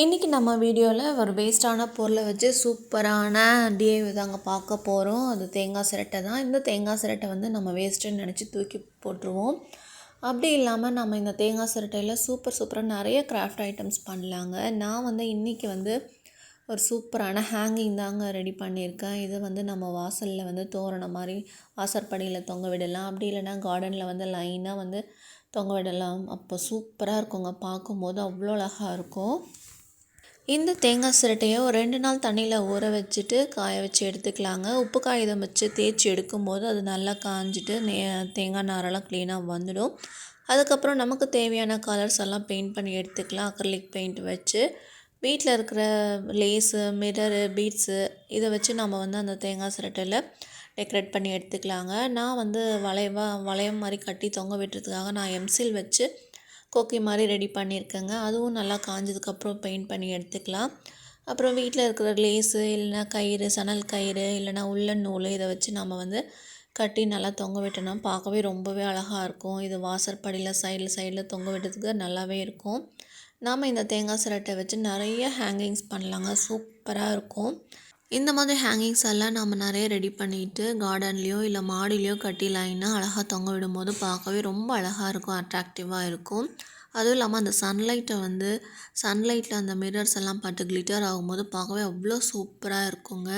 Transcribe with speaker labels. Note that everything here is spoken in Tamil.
Speaker 1: இன்றைக்கி நம்ம வீடியோவில் ஒரு வேஸ்ட்டான பொருளை வச்சு சூப்பரான டிஐவி தாங்க பார்க்க போகிறோம் அது தேங்காய் சிரட்டை தான். இந்த தேங்காய் சிரட்டை வந்து நம்ம வேஸ்ட்டுன்னு நினச்சி தூக்கி போட்டுருவோம். அப்படி இல்லாமல் நம்ம இந்த தேங்காய் சிரட்டையில் சூப்பர் சூப்பராக நிறைய கிராஃப்ட் ஐட்டம்ஸ் பண்ணலாங்க. நான் வந்து இன்றைக்கி வந்து ஒரு சூப்பரான ஹேங்கிங் தாங்க ரெடி பண்ணியிருக்கேன். இது வந்து நம்ம வாசலில் வந்து தோரணம் மாதிரி வாசற்படியில் தொங்க விடலாம். அப்படி இல்லைன்னா கார்டனில் வந்து லைனாக வந்து தொங்க விடலாம். அப்போ சூப்பராக இருக்குங்க. பார்க்கும்போது அவ்வளோ அழகாக இருக்கும். இந்த தேங்காய் சிரட்டையை ஒரு ரெண்டு நாள் தண்ணியில் ஊற வச்சுட்டு காய வச்சு எடுத்துக்கலாங்க. உப்பு காகிதம் வச்சு தேய்ச்சி எடுக்கும்போது அது நல்லா காஞ்சிட்டு நே தேங்காய் நாரெல்லாம் க்ளீனாக வந்துடும். அதுக்கப்புறம் நமக்கு தேவையான கலர்ஸ் எல்லாம் பெயிண்ட் பண்ணி எடுத்துக்கலாம். அக்ரலிக் பெயிண்ட் வச்சு. வீட்டில் இருக்கிற லேஸு மிரரு பீட்ஸு இதை வச்சு நம்ம வந்து அந்த தேங்காய் சிரட்டையில் டெக்கரேட் பண்ணி எடுத்துக்கலாங்க. நான் வந்து வளைவாக வளையம் மாதிரி கட்டி தொங்க விட்டுறதுக்காக நான் எம்சில் வச்சு கொக்கி மாதிரி ரெடி பண்ணியிருக்கேங்க. அதுவும் நல்லா காஞ்சதுக்கப்புறம் பெயிண்ட் பண்ணி எடுத்துக்கலாம். அப்புறம் வீட்டில் இருக்கிற லேஸு இல்லைனா கயிறு சணல் கயிறு இல்லைனா உள்ளன் நூல் இதை வச்சு நம்ம வந்து கட்டி நல்லா தொங்க விட்டோம்னா பார்க்கவே ரொம்பவே அழகாக இருக்கும். இது வாசற்படியில் சைடில் சைடில் தொங்க விட்டதுக்கு நல்லாவே இருக்கும். நாம் இந்த தேங்காய் சிரட்டை வச்சு நிறைய ஹேங்கிங்ஸ் பண்ணலாங்க. சூப்பராக இருக்கும். இந்த மாதிரி ஹேங்கிங்ஸ் எல்லாம் நம்ம நிறைய ரெடி பண்ணிவிட்டு கார்டன்லேயோ இல்லை மாடிலேயோ கட்டி லைனாக அழகாக தொங்க விடும்போது பார்க்கவே ரொம்ப அழகாக இருக்கும் அட்ராக்டிவாக இருக்கும். அதுவும் இல்லாமல் அந்த சன்லைட்டை வந்து சன்லைட்டில் அந்த மிரர்ஸ் எல்லாம் பட்டு கிளிட்டர் ஆகும்போது பார்க்கவே அவ்வளோ சூப்பராக இருக்குங்க.